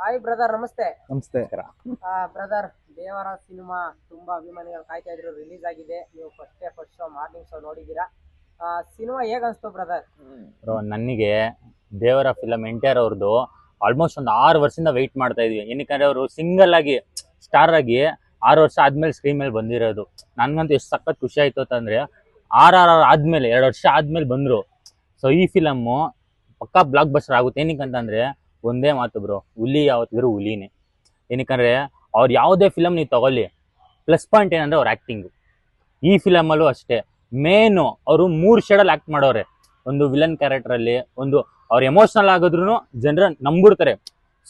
Hi brother ನಮಸ್ತೆ. ನಮಸ್ತೆ. Brother ದೇವರ ಸಿನಿಮಾ ತುಂಬಾ ಅಭಿಮಾನಿಗಳು ಕಾಯ್ತಾ ಇದ್ರು ರಿಲೀಸ್ ಆಗಿದೆ. ನೀವು first first show morning show ನೋಡಿದ್ದೀರಾ? ಸಿನಿಮಾ ಹೇಗ್ ಅನ್ಸ್ತು ಬ್ರದರ್ ನನಗೆ Devara film N T R ಅವ್ರದ್ದು ಆಲ್ಮೋಸ್ಟ್ ಒಂದು ಆರು ವರ್ಷದಿಂದ ವೆಯ್ಟ್ ಮಾಡ್ತಾ ಇದ್ವಿ. ಏನಕ್ಕೆ ಅವರು ಸಿಂಗಲ್ ಆಗಿ ಸ್ಟಾರ್ ಆಗಿ ಆರು ವರ್ಷ ಆದ್ಮೇಲೆ ಸ್ಕ್ರೀನ್ ಮೇಲೆ ಬಂದಿರೋದು. ನನ್ಗಂತೂ ಎಷ್ಟು ಸಖತ್ ಖುಷಿ ಆಯ್ತು ಅಂತಂದ್ರೆ ಆರ್ ಆರ್ ಆರ್ ಆದ್ಮೇಲೆ ಎರಡು ವರ್ಷ ಆದ್ಮೇಲೆ ಬಂದ್ರು. ಸೊ ಈ ಫಿಲಮ್ಮು ಪಕ್ಕಾ ಬ್ಲಾಕ್ ಬಸ್ಟರ್ ಆಗುತ್ತೆ. ಏನಕ್ಕೆ ಅಂತಂದ್ರೆ ಒಂದೇ ಮಾತು ಬ್ರೋ ಹುಲಿ ಯಾವತ್ತಿದ್ರು ಹುಲಿನೇ. ಏನಕ್ಕಂದ್ರೆ, ಅವ್ರು ಯಾವುದೇ ಫಿಲಮ್ ನೀವು ತಗೊಳ್ಳಿ ಪ್ಲಸ್ ಪಾಯಿಂಟ್ ಏನಂದ್ರೆ ಅವ್ರ ಆ್ಯಕ್ಟಿಂಗು ಈ ಫಿಲಮಲ್ಲೂ ಅಷ್ಟೇ. ಮೇನು ಅವರು ಮೂರು ಶೇಡಲ್ಲಿ ಆ್ಯಕ್ಟ್ ಮಾಡೋರೆ ಒಂದು ವಿಲನ್ ಕ್ಯಾರೆಕ್ಟರಲ್ಲಿ ಒಂದು ಅವ್ರು ಎಮೋಷನಲ್ ಆಗಿದ್ರು ಜನರ ನಂಬಿಡ್ತಾರೆ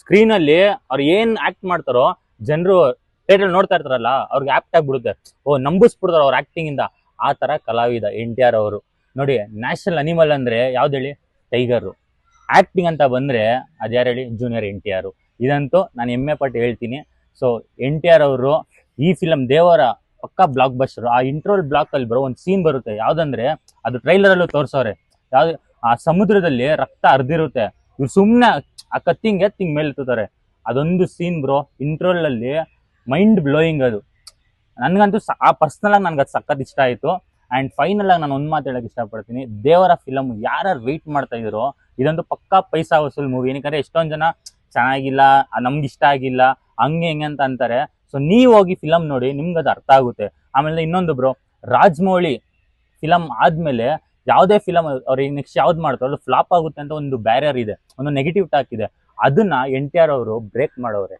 ಸ್ಕ್ರೀನಲ್ಲಿ ಅವ್ರು ಏನು ಆ್ಯಕ್ಟ್ ಮಾಡ್ತಾರೋ, ಜನರು ಥಿಯೇಟ್ರಲ್ಲಿ ನೋಡ್ತಾ ಇರ್ತಾರಲ್ಲ, ಅವ್ರಿಗೆ ಆ್ಯಕ್ಟ್ ಆಗಿಬಿಡುತ್ತೆ. ಓ, ನಂಬಿಸ್ಬಿಡ್ತಾರೆ ಅವ್ರ ಆ್ಯಕ್ಟಿಂಗಿಂದ ಆ ಥರ ಕಲಾವಿದ ಎನ್ ಟಿ ಆರ್ ಅವರು. ನೋಡಿ ನ್ಯಾಷನಲ್ ಅನಿಮಲ್ ಅಂದರೆ ಯಾವ್ದು ಹೇಳಿ? ಟೈಗರು ಆ್ಯಕ್ಟಿಂಗ್ ಅಂತ ಬಂದರೆ ಅದು ಯಾರು ಹೇಳಿ? ಜೂನಿಯರ್ ಎನ್ ಟಿ ಆರು ಇದಂತೂ ನಾನು ಹೆಮ್ಮೆ ಪಟ್ಟು ಹೇಳ್ತೀನಿ. ಸೊ ಎನ್ ಟಿ ಆರ್ ಅವರು ಈ ಫಿಲಮ್ ದೇವರ ಪಕ್ಕ ಬ್ಲಾಕ್ ಬಸ್ಟರ್ ಆ ಇಂಟ್ರೋಲ್ ಬ್ಲಾಕ್ ಅಲ್ಲಿ ಬರೋ ಒಂದು ಸೀನ್ ಬರುತ್ತೆ. ಯಾವ್ದಂದ್ರೆ, ಅದು ಟ್ರೈಲರ್ ಅಲ್ಲೂ ತೋರ್ಸವ್ರೆ. ಯಾವ್ದು, ಆ ಸಮುದ್ರದಲ್ಲಿ ರಕ್ತ ಹರಿದಿರುತ್ತೆ. ಇವ್ರು ಸುಮ್ಮನೆ ಆ ಕತ್ತಿಂಗ್ ಎತ್ತಿಂಗ್ ಮೇಲೆ ಎತ್ತುತ್ತಾರೆ. ಅದೊಂದು ಸೀನ್ ಬ್ರೋ ಇಂಟ್ರೋಲ್ ಅಲ್ಲಿ ಮೈಂಡ್ ಬ್ಲೋಯಿಂಗ್ ಅದು. ನನಗಂತೂ ಆ ಪರ್ಸನಲ್ ಆಗಿ ನನ್ಗೆ ಅದು ಸಖತ್ ಇಷ್ಟ ಆಯ್ತು. ಅಂಡ್ ಫೈನಲ್ ಆಗಿ ನಾನು ಒಂದು ಮಾತು ಹೇಳೋಕೆ ಇಷ್ಟಪಡ್ತೀನಿ. ದೇವರ ಫಿಲಮ್ ಯಾರು ವೆಯ್ಟ್ ಮಾಡ್ತಾ ಇದ್ರು, ಇದೊಂದು ಪಕ್ಕಾ ಪೈಸಾ ವಸೂಲ್ ಮೂವಿ ಏನಕ್ಕೆ ಎಷ್ಟೊಂದು ಜನ ಚೆನ್ನಾಗಿಲ್ಲ, ನಮ್ಗೆ ಇಷ್ಟ ಆಗಿಲ್ಲ, ಹಂಗೆ ಹೆಂಗೆ ಅಂತ ಅಂತಾರೆ. ಸೊ ನೀವು ಹೋಗಿ ಫಿಲಮ್ ನೋಡಿ, ನಿಮ್ಗೆ ಅದು ಅರ್ಥ ಆಗುತ್ತೆ. ಆಮೇಲೆ ಇನ್ನೊಂದು ಬ್ರೋ ರಾಜ್ಮೌಳಿ ಫಿಲಮ್ ಆದಮೇಲೆ ಯಾವುದೇ ಫಿಲಮ್ ಅವ್ರಿಗೆ ನೆಕ್ಸ್ಟ್ ಯಾವ್ದು ಮಾಡ್ತಾರೋ, ಅದು ಫ್ಲಾಪ್ ಆಗುತ್ತೆ ಅಂತ ಒಂದು ಬ್ಯಾರಿಯರ್ ಇದೆ. ಒಂದು ನೆಗೆಟಿವ್ ಟಾಕ್ ಇದೆ. ಅದನ್ನ ಎನ್ ಟಿ ಆರ್ ಅವರು ಬ್ರೇಕ್ ಮಾಡೋರೆ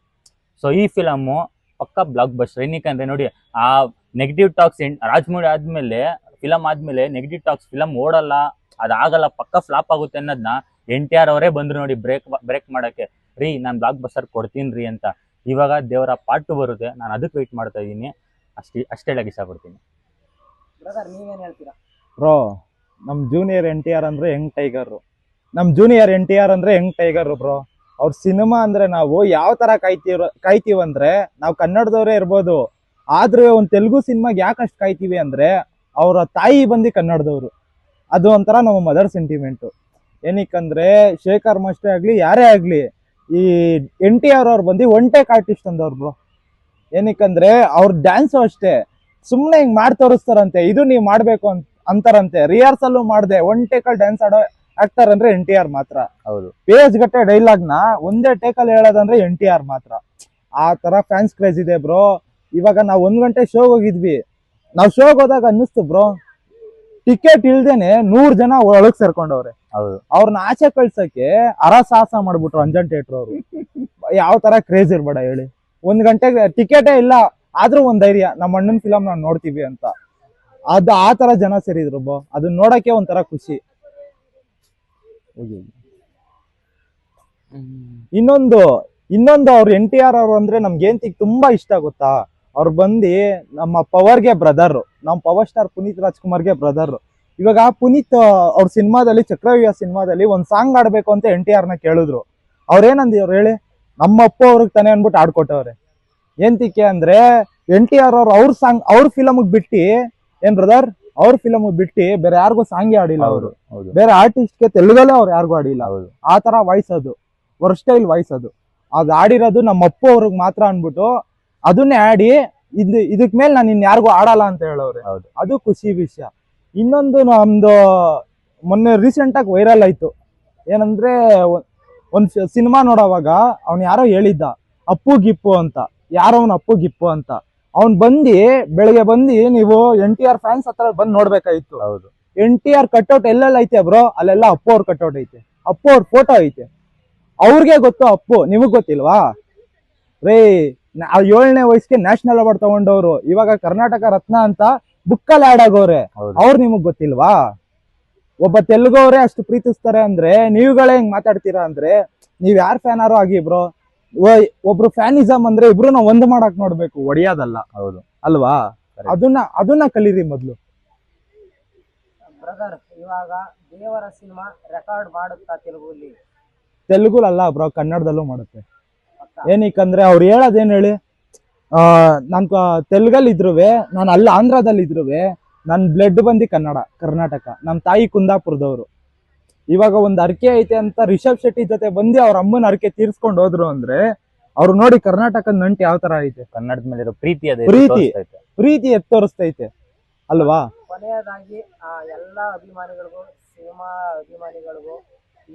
ಸೊ ಈ ಫಿಲಮು ಪಕ್ಕ ಬ್ಲಾಕ್ ಬಸ್ಟರ್ ಏನಕ್ಕೆ ಅಂದ್ರೆ ನೋಡಿ ಆ ನೆಗೆಟಿವ್ ಟಾಕ್ಸ್ ರಾಜಮೌಳಿ ಆದ್ಮೇಲೆ ಫಿಲಮ್ ಆದ್ಮೇಲೆ ನೆಗೆಟಿವ್ ಟಾಕ್ಸ್ ಫಿಲಮ್ ಓಡಲ್ಲ ಅದಾಗಲ್ಲ ಪಕ್ಕ ಫ್ಲಾಪ್ ಆಗುತ್ತೆ ಅನ್ನೋದನ್ನ ಎನ್ ಟಿ ಆರ್ ಅವರೇ ಬಂದ್ರು ನೋಡಿ ಬ್ರೇಕ್ ಬ್ರೇಕ್ ಮಾಡಕ್ಕೆ. ರೀ ನಾನು ಬ್ಲಾಕ್ ಬಸ್ಟರ್ ಕೊಡ್ತೀನಿ ರೀ ಅಂತ. ಇವಾಗ ದೇವರ ಪಾರ್ಟ್ ಬರುತ್ತೆ ನಾನು ಅದಕ್ಕೆ ವೆಯ್ಟ್ ಮಾಡ್ತಾ ಇದ್ದೀನಿ. ಅಷ್ಟೇ ಅಷ್ಟೇ ಹೇಳಕ್ ಇಷ್ಟಪಡ್ತೀನಿ ಬ್ರದರ್ ನೀವೇನ್ ಹೇಳ್ತೀರಾ? ಬ್ರೋ ನಮ್ ಜೂನಿಯರ್ ಎನ್ ಟಿ ಆರ್ ಅಂದ್ರೆ ಹೆಂಗ್ ಟೈಗರ್. ನಮ್ ಜೂನಿಯರ್ ಎನ್ ಟಿ ಆರ್ ಅಂದ್ರೆ ಹೆಂಗ್ ಟೈಗರ್ ಬ್ರೋ. ಅವ್ರ ಸಿನಿಮಾ ಅಂದ್ರೆ ನಾವು ಯಾವ ತರ ಕಾಯ್ತೀವ ಕಾಯ್ತೀವಂದ್ರೆ ನಾವು ಕನ್ನಡದವರೇ ಇರ್ಬೋದು. ಆದ್ರೆ ಒಂದ್ ತೆಲುಗು ಸಿನಿಮಾಗೆ ಯಾಕೆ ಅಷ್ಟು ಕಾಯ್ತೀವಿ ಅಂದ್ರೆ ಅವರ ತಾಯಿ ಬಂದು ಕನ್ನಡದವ್ರು. ಅದು ಒಂಥರ ನಮ್ಮ ಮದರ್ ಸೆಂಟಿಮೆಂಟು ಏನಕ್ಕಂದ್ರೆ ಶೇಖರ್ ಮಾಸ್ಟರ್ ಆಗ್ಲಿ, ಯಾರೇ ಆಗ್ಲಿ, ಈ ಎನ್ ಟಿ ಆರ್ ಅವ್ರು ಬಂದು ಒನ್ ಟೇಕ್ ಆರ್ಟಿಸ್ಟ್ ಅಂದವ್ರು ಬ್ರೋ ಏನಕ್ಕಂದ್ರೆ ಅವ್ರ ಡ್ಯಾನ್ಸು ಅಷ್ಟೇ. ಸುಮ್ಮನೆ ಹಿಂಗೆ ಮಾಡಿ ತೋರಿಸ್ತಾರಂತೆ ಇದು ನೀವು ಮಾಡಬೇಕು ಅಂತ, ಅಂತಾರಂತೆ. ರಿಹರ್ಸಲ್ ಮಾಡಿದೆ ಒನ್ ಟೇಕಲ್ ಡ್ಯಾನ್ಸ್ ಆಡೋ ಆಕ್ಟರ್ ಅಂದ್ರೆ ಎನ್ ಟಿ ಆರ್ ಮಾತ್ರ. ಹೌದು. ಪೇಜ್ ಗಟ್ಟೆ ಡೈಲಾಗ್ನ ಒಂದೇ ಟೇಕಲ್ ಹೇಳೋದಂದ್ರೆ ಎನ್ ಟಿ ಆರ್ ಮಾತ್ರ. ಆ ತರ ಫ್ಯಾನ್ಸ್ ಕ್ರೇಜ್ ಇದೆ ಬ್ರೋ ಇವಾಗ ನಾವ್ ಒಂದ್ ಗಂಟೆ ಶೋಗ್ ಹೋಗಿದ್ವಿ. ನಾವ್ ಶೋಗ್ ಹೋದಾಗ ಅನ್ನಿಸ್ತು ಬ್ರೋ ಟಿಕೆಟ್ ಇಲ್ದೇನೆ ನೂರ್ ಜನ ಒಳಗ್ ಸೇರ್ಕೊಂಡವ್ರೆ. ಹೌದು. ಅವ್ರನ್ನ ಆಚೆ ಕಳ್ಸಕ್ಕೆ ಅರಸಾಹಸ ಮಾಡ್ಬಿಟ್ರು ಅಂಜನ್ ಥಿಯೇಟರ್ ಅವರು. ಯಾವ ತರ ಕ್ರೇಜ್ ಇರ್ಬೇಡ ಹೇಳಿ. ಒಂದ್ ಗಂಟೆಗೆ ಟಿಕೆಟೇ ಇಲ್ಲ ಆದ್ರೂ ಒಂದ್ ಧೈರ್ಯ ನಮ್ಮ ಅಣ್ಣನ್ ಫಿಲಂ ನಾವ್ ನೋಡ್ತೀವಿ ಅಂತ. ಅದು ಆ ತರ ಜನ ಸೇರಿದ್ರು ಬೋ ಅದನ್ನ ನೋಡಕ್ಕೆ ಒಂಥರ ಖುಷಿ. ಇನ್ನೊಂದು ಇನ್ನೊಂದು ಅವ್ರು ಎನ್ ಟಿ ಆರ್ ಅವರು ಅಂದ್ರೆ ನಮ್ಗೆ ಏಂತಿಗ್ ತುಂಬಾ ಇಷ್ಟ ಗೊತ್ತಾ? ಅವ್ರು ಬಂದು ನಮ್ಮ ಪವರ್ಗೆ ಬ್ರದರ್ ನಮ್ಮ ಪವರ್ ಸ್ಟಾರ್ ಪುನೀತ್ ರಾಜ್ಕುಮಾರ್ಗೆ ಬ್ರದರ್ ಇವಾಗ ಪುನೀತ್ ಅವ್ರ ಸಿನಿಮಾದಲ್ಲಿ ಚಕ್ರವ್ಯೂಹ ಸಿನಿಮಾದಲ್ಲಿ ಒಂದ್ ಸಾಂಗ್ ಆಡ್ಬೇಕು ಅಂತ ಎನ್ ಟಿ ಆರ್ನ ಕೇಳಿದ್ರು ಅವ್ರೇನಂದಿವ್ರು ಹೇಳಿ ನಮ್ಮ ಅಪ್ಪ ಅವ್ರಿಗೆ ತಾನೇ ಅನ್ಬಿಟ್ಟು ಆಡ್ಕೊಟ್ಟವ್ರೆ ಏನ್ತಿಕೆ ಅಂದ್ರೆ ಎನ್ ಟಿ ಆರ್ ಅವ್ರು ಅವ್ರ ಸಾಂಗ್ ಅವ್ರ ಫಿಲಮ್ಗೆ ಬಿಟ್ಟು ಏನ್ ಬ್ರದರ್ ಅವ್ರ ಫಿಲಮ್ ಬಿಟ್ಟು ಬೇರೆ ಯಾರಿಗೂ ಸಾಂಗೇ ಆಡಿಲ್ಲ ಅವರು. ಬೇರೆ ಆರ್ಟಿಸ್ಟ್ಗೆ ತೆಲುಗಲ್ಲೇ ಅವ್ರು ಯಾರಿಗೂ ಆಡಿಲ್ಲ ಆ ತರ ವಾಯ್ಸ್ ಅದು. ವರ್ಸ್ಟೈಲ್ ವಾಯ್ಸ್ ಅದು. ಅದು ಆಡಿರೋದು ನಮ್ಮ ಅಪ್ಪ ಅವ್ರಿಗೆ ಮಾತ್ರ ಅನ್ಬಿಟ್ಟು ಅದನ್ನೇ ಆಡಿ ಇದು ಇದಕ್ ಮೇಲೆ ನಾನು ಇನ್ ಯಾರಿಗೂ ಆಡಲ್ಲ ಅಂತ ಹೇಳೋರೆ. ಅದು ಖುಷಿ ವಿಷಯ. ಇನ್ನೊಂದು ನಮ್ದು ಮೊನ್ನೆ ರೀಸೆಂಟ್ ಆಗಿ ವೈರಲ್ ಆಯ್ತು. ಏನಂದ್ರೆ ಒಂದ್ ಸಿನಿಮಾ ನೋಡೋವಾಗ ಅವ್ನು ಯಾರೋ ಹೇಳಿದ್ದ ಅಪ್ಪು ಗಿಪ್ಪು ಅಂತ. ಯಾರೋ ಅವ್ನ ಅಪ್ಪು ಗಿಪ್ಪು ಅಂತ. ಅವ್ನ್ ಬಂದು ಬೆಳಿಗ್ಗೆ ಬಂದು ನೀವು ಎನ್ ಟಿ ಆರ್ ಫ್ಯಾನ್ಸ್ ಹತ್ರ ಬಂದ್ ನೋಡ್ಬೇಕಾಯ್ತು ಹೌದು. ಎನ್ ಟಿ ಆರ್ ಕಟ್ಔಟ್ ಎಲ್ಲೆಲ್ಲ ಐತೆ ಬ್ರೋ? ಅಲ್ಲೆಲ್ಲ ಅಪ್ಪು ಅವ್ರ ಕಟ್ಔಟ್ ಐತೆ. ಅಪ್ಪು ಅವ್ರ ಫೋಟೋ ಐತೆ. ಅವ್ರಿಗೆ ಗೊತ್ತು ಅಪ್ಪು ನಿಮಗ್ ಗೊತ್ತಿಲ್ವಾ? ರೇ ಏಳನೇ ವಯಸ್ಸಿಗೆ ನ್ಯಾಷನಲ್ ಅವಾರ್ಡ್ ತಗೊಂಡವ್ರು. ಇವಾಗ ಕರ್ನಾಟಕ ರತ್ನ ಅಂತ ಬುಕ್ಕಲ್ಲಿ ಆಡ್ ಆಗೋರೆ. ಅವ್ರು ನಿಮಗ್ ಗೊತ್ತಿಲ್ವಾ? ಒಬ್ಬ ತೆಲುಗವ್ರೆ ಅಷ್ಟು ಪ್ರೀತಿಸ್ತಾರೆ ಅಂದ್ರೆ ನೀವುಗಳೇ ಹೆಂಗ್ ಮಾತಾಡ್ತೀರಾ ಅಂದ್ರೆ ನೀವ್ ಯಾರ್ ಫ್ಯಾನಾರು ಆಗಿ ಬ್ರೋ. ಒಬ್ರು ಫ್ಯಾನಿಸಮ್ ಅಂದ್ರೆ ಇಬ್ರು ನಾವು ಒಂದು ಮಾಡಕ್ ನೋಡ್ಬೇಕು ಒಡೆಯೋದಲ್ಲ. ಹೌದು. ಅಲ್ವಾ? ಅದನ್ನ ಅದನ್ನ ಕಲೀರಿ ಮೊದ್ಲು. ಬ್ರದರ್ ಇವಾಗ ದೇವರ ಸಿನಿಮಾ ರೆಕಾರ್ಡ್ ಮಾಡುತ್ತಾ ತೆಲುಗುಲಿ ತೆಲುಗುಲಲ್ಲ ಬ್ರೋ ಕನ್ನಡದಲ್ಲೂ ಮಾಡುತ್ತೆ. ಏನಕ್ಕಂದ್ರೆ ಅವ್ರು ಹೇಳೋದೇನ್ ಹೇಳಿ? ಆ ನನ್ ಕ- ತೆಲುಗಲ್ಲಿ ಇದ್ರುವೆ ನಾನು ಅಲ್ಲ ಆಂಧ್ರದಲ್ಲಿ ಇದ್ರುವೆ ನನ್ ಬ್ಲಡ್ ಬಂದು ಕನ್ನಡ ಕರ್ನಾಟಕ. ನಮ್ ತಾಯಿ ಕುಂದಾಪುರದವ್ರು. ಇವಾಗ ಒಂದ್ ಅರ್ಕೆ ಐತೆ ಅಂತ ರಿಷಬ್ ಶೆಟ್ಟಿ ಜೊತೆ ಬಂದು ಅವ್ರ ಅಮ್ಮನ ಅರ್ಕೆ ತೀರ್ಸ್ಕೊಂಡು ಹೋದ್ರು ಅಂದ್ರೆ ಅವ್ರು ನೋಡಿ ಕರ್ನಾಟಕದ ನಂಟು ಯಾವ ತರ ಐತೆ? ಕನ್ನಡದ ಮೇಲೆ ಇರೋ ಪ್ರೀತಿ ಅದೇ ಪ್ರೀತಿ. ಪ್ರೀತಿ ಎತ್ತೋರಿಸ್ತೈತೆ ಅಲ್ವಾ? ಕೊನೆಯದಾಗಿ ಆ ಎಲ್ಲ ಅಭಿಮಾನಿಗಳಿಗೂ ಸಿನಿಮಾ ಅಭಿಮಾನಿಗಳಿಗೂ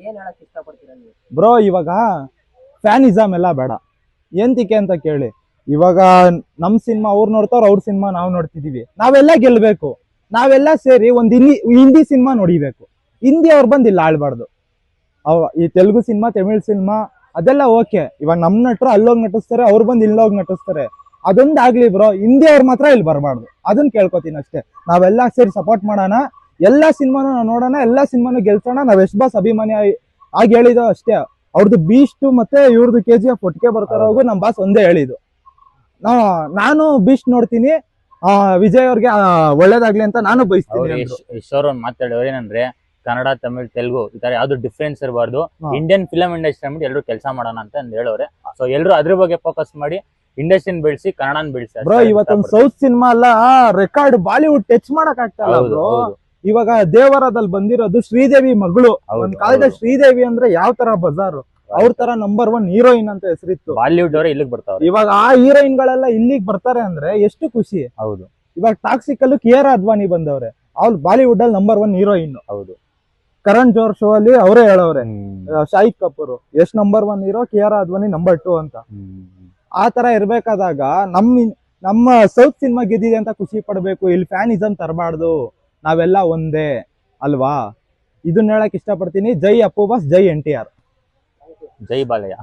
ಏನ್ ಹೇಳಕ್ ಇಷ್ಟಪಡ್ತೀರಾ ನೀವು? ಬ್ರೋ ಇವಾಗ ಫ್ಯಾನಿಸಮ್ ಎಲ್ಲ ಬೇಡ. ಎಂತಿಕೆ ಅಂತ ಕೇಳಿ. ಇವಾಗ ನಮ್ ಸಿನಿಮಾ ಅವ್ರು ನೋಡ್ತಾವ್ರ ಅವ್ರ ಸಿನಿಮಾ ನಾವು ನೋಡ್ತಿದೀವಿ. ನಾವೆಲ್ಲ ಗೆಲ್ಬೇಕು. ನಾವೆಲ್ಲ ಸೇರಿ ಒಂದ್ ಹಿಂದಿ ಹಿಂದಿ ಸಿನಿಮಾ ನೋಡಿಬೇಕು. ಹಿಂದಿ ಅವ್ರು ಬಂದು ಇಲ್ಲಿ ಆಳ್ಬಾರ್ದು. ಅವ ಈ ತೆಲುಗು ಸಿನಿಮಾ ತಮಿಳ್ ಸಿನಿಮಾ ಅದೆಲ್ಲ ಓಕೆ. ಇವಾಗ ನಮ್ ನಟರು ಅಲ್ಲೋಗಿ ನಟಿಸ್ತಾರೆ ಅವ್ರು ಬಂದು ಇಲ್ಲೋಗಿ ನಟಿಸ್ತಾರೆ. ಅದೊಂದ್ ಆಗ್ಲಿ ಬ್ರೋ ಹಿಂದಿ ಅವ್ರು ಮಾತ್ರ ಇಲ್ಲಿ ಬರಬಾರ್ದು. ಅದನ್ನ ಕೇಳ್ಕೊತೀನಿ ಅಷ್ಟೇ. ನಾವೆಲ್ಲ ಸೇರಿ ಸಪೋರ್ಟ್ ಮಾಡೋಣ. ಎಲ್ಲಾ ಸಿನಿಮಾನು ನಾವು ನೋಡೋಣ ಎಲ್ಲಾ ಸಿನಿಮಾನು ಗೆಲ್ಸೋಣ. ನಾವ್ ಎಷ್ಟ್ ಬಾಸ್ ಅಭಿಮಾನಿ ಆಗಿ- ಹೇಳಿದೋ ಅಷ್ಟೇ. ಅವ್ರದ್ದು ಬೀಸ್ಟ್ ಮತ್ತೆ ಇವ್ರದ್ದು ಕೆ ಜಿ ಎಫ್ ಒಟ್ಟಿಗೆ ಬರ್ತಾರೋಗು ನಮ್ ಬಾಸ್ ಒಂದೇ ಹೇಳಿದ್ದು. ನಾ ನಾನು ಬೀಸ್ಟ್ ನೋಡ್ತೀನಿ. ಆ ವಿಜಯ್ ಅವ್ರಿಗೆ ಒಳ್ಳೇದಾಗ್ಲಿ ಅಂತ ನಾನು ಬಯಸ್ತೀನಿ. ಮಾತಾಡೋರು ಏನಂದ್ರೆ ಕನ್ನಡ ತಮಿಳ್ ತೆಲುಗು ಈ ತರ ಯಾವ್ದು ಡಿಫ್ರೆನ್ಸ್ ಇರಬಾರ್ದು. ಇಂಡಿಯನ್ ಫಿಲಂ ಇಂಡಸ್ಟ್ರಿ ಅಂದ್ಬಿಟ್ಟು ಎಲ್ಲರೂ ಕೆಲಸ ಮಾಡೋಣ ಅಂತ ಹೇಳೋರೆ. ಸೊ ಎಲ್ಲರೂ ಅದ್ರ ಬಗ್ಗೆ ಫೋಕಸ್ ಮಾಡಿ ಇಂಡಸ್ಟ್ರಿನ ಬೆಳೆಸಿ ಕನ್ನಡನ ಬೆಳೆಸಿ ಬ್ರೋ ಇವತ್ತೊಂದ್ ಸೌತ್ ಸಿನಿಮಾ ಅಲ್ಲ ರೆಕಾರ್ಡ್ ಬಾಲಿವುಡ್ ಟಚ್ ಮಾಡಕ್ ಆಗ್ತಾ ಇವಾಗ ದೇವರದಲ್ಲಿ ಬಂದಿರೋದು ಶ್ರೀದೇವಿ ಮಗಳು. ಒಂದ್ ಕಾಲದ ಶ್ರೀದೇವಿ ಅಂದ್ರೆ ಯಾವ ತರ ಬಜಾರ್? ಅವ್ರ ತರ ನಂಬರ್ ಒನ್ ಹೀರೋಯಿನ್ ಅಂತ ಹೆಸರಿತ್ತು. ಬಾಲಿವುಡ್ ಅವರೇ ಇಲ್ಲಿಗೆ ಬರ್ತಾರೆ ಇವಾಗ ಆ ಹೀರೋಯಿನ್ ಗಳೆಲ್ಲ ಇಲ್ಲಿಗೆ ಬರ್ತಾರೆ ಅಂದ್ರೆ ಎಷ್ಟು ಖುಷಿ. ಹೌದು. ಇವಾಗ ಟಾಕ್ಸಿಕಲ್ ಕೆ ಆರ್ ಅದ್ವಾನಿ ಬಂದವ್ರೆ. ಅವ್ರು ಬಾಲಿವುಡ್ ಅಲ್ಲಿ ನಂಬರ್ ಒನ್ ಹೀರೋಯಿನ್ ಹೌದು. ಕರಣ್ ಜೋರ್ ಶೋ ಅಲ್ಲಿ ಅವರೇ ಹೇಳವ್ರೆ. ಶಾಹಿದ್ ಕಪೂರ್. ಎಷ್ಟ್ ನಂಬರ್ ಒನ್ ಇರೋ Kiara Advani number two ಅಂತ. ಆ ತರ ಇರ್ಬೇಕಾದಾಗ ನಮ್ ನಮ್ಮ ಸೌತ್ ಸಿನಿಮಾ ಗೆದ್ದಿದೆ ಅಂತ ಖುಷಿ ಪಡ್ಬೇಕು. ಇಲ್ಲಿ ಫ್ಯಾನಿಸಮ್ ತರಬಾರ್ದು. ನಾವೆಲ್ಲ ಒಂದೇ. ಅಲ್ವಾ? ಇದನ್ನ ಹೇಳಕ್ ಇಷ್ಟಪಡ್ತೀನಿ. ಜೈ ಅಪ್ಪು ಬಾಸ್ ಜೈ ಎನ್ ಟಿ ಆರ್. ಜೈ ಬಾಲಯ್ಯ.